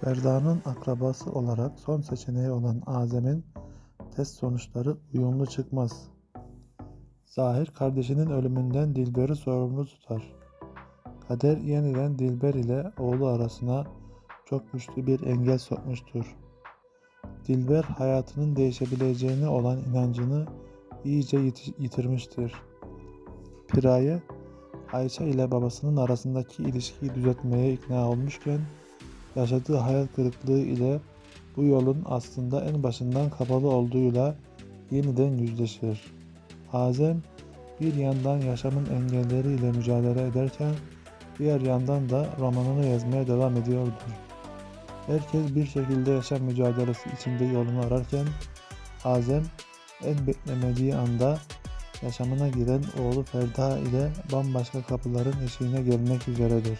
Ferda'nın akrabası olarak son seçeneği olan Azem'in test sonuçları uyumlu çıkmaz. Zahir kardeşinin ölümünden Dilber'i sorumlu tutar. Kader yeniden Dilber ile oğlu arasına çok güçlü bir engel sokmuştur. Dilber hayatının değişebileceğine olan inancını iyice yiti- yitirmiştir. Piraye, Ayça ile babasının arasındaki ilişkiyi düzeltmeye ikna olmuşken yaşadığı hayal kırıklığı ile bu yolun aslında en başından kapalı olduğuyla yeniden yüzleşir. Azem bir yandan yaşamın engelleriyle mücadele ederken diğer yandan da romanını yazmaya devam ediyordur. Herkes bir şekilde yaşam mücadelesi içinde yolunu ararken Azem en beklemediği anda yaşamına giren oğlu Ferda ile bambaşka kapıların eşiğine gelmek üzeredir.